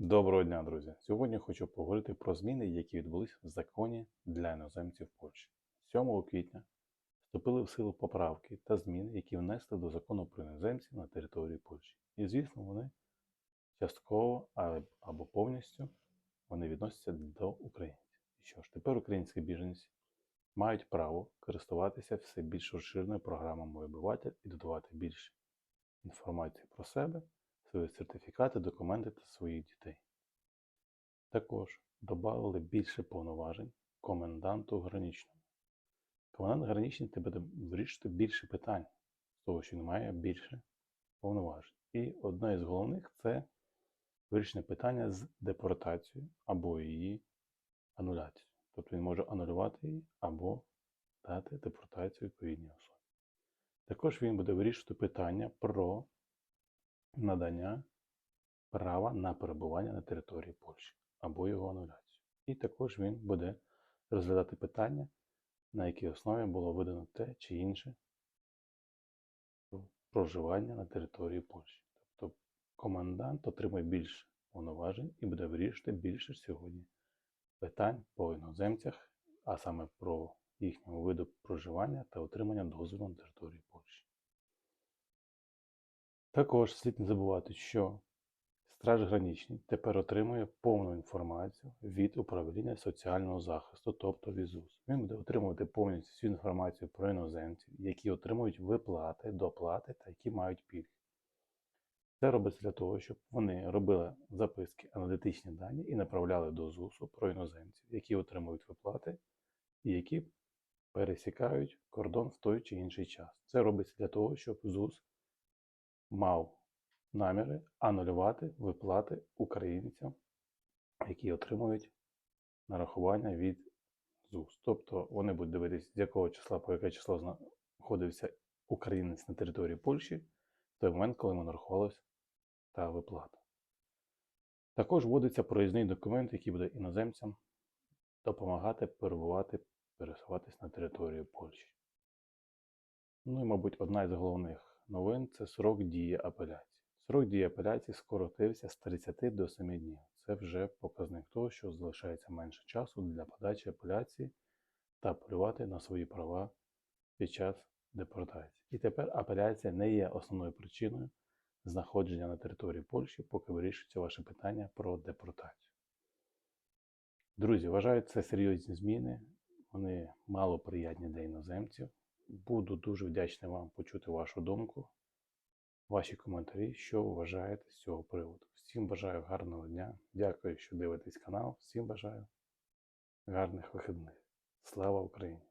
Доброго дня, друзі! Сьогодні хочу поговорити про зміни, які відбулись в законі для іноземців Польщі. 7 квітня вступили в силу поправки та зміни, які внесли до закону про іноземців на території Польщі. І, звісно, вони частково або повністю вони відносяться до українців. І що ж, тепер українські біженці мають право користуватися все більш розширеною програмою «Мой обиватель» і додавати більше інформації про себе, свої сертифікати, документи та своїх дітей. Також додали більше повноважень коменданту граничному. Комендант граничний тебе вирішити більше питань, з того, що він має більше повноважень. І одне із головних це вирішення питання з депортацією або її ануляцією. Тобто він може анулювати її або дати депортацію відповідній особі. Також він буде вирішувати питання про надання права на перебування на території Польщі або його ануляцію. І також він буде розглядати питання, на якій основі було видано те чи інше проживання на території Польщі. Тобто комендант отримує більше повноважень і буде вирішувати більше сьогодні питань по іноземцях, а саме про їхнього виду проживання та отримання дозволу на території Польщі. Також слід не забувати, що Страж граничний тепер отримує повну інформацію від управління соціального захисту, тобто ВІЗУС. Він буде отримувати повністю всю інформацію про іноземців, які отримують виплати, доплати та які мають пільги. Це робиться для того, щоб вони робили записки, аналітичні дані і направляли до ЗУСу про іноземців, які отримують виплати і які пересікають кордон в той чи інший час. Це робиться для того, щоб ЗУС мав наміри анулювати виплати українцям, які отримують нарахування від ЗУС. Тобто вони будуть дивитися, з якого числа по яке число знаходився українець на території Польщі в той момент, коли йому нарахувалася та виплата. Також вводиться проїзний документ, який буде іноземцям допомагати перебувати, пересуватись на територію Польщі. Ну і, мабуть, одна із головних новин це срок дії апеляції. Срок дії апеляції скоротився з 30 до 7 днів. Це вже показник того, що залишається менше часу для подачі апеляції та апелювати на свої права під час депортації. І тепер апеляція не є основною причиною знаходження на території Польщі, поки вирішується ваше питання про депортацію. Друзі, вважаю, це серйозні зміни, вони малоприятні для іноземців. Буду дуже вдячний вам почути вашу думку ваші коментарі, що вважаєте з цього приводу. Всім бажаю гарного дня. Дякую, що дивитесь канал. Всім бажаю гарних вихідних. Слава Україні!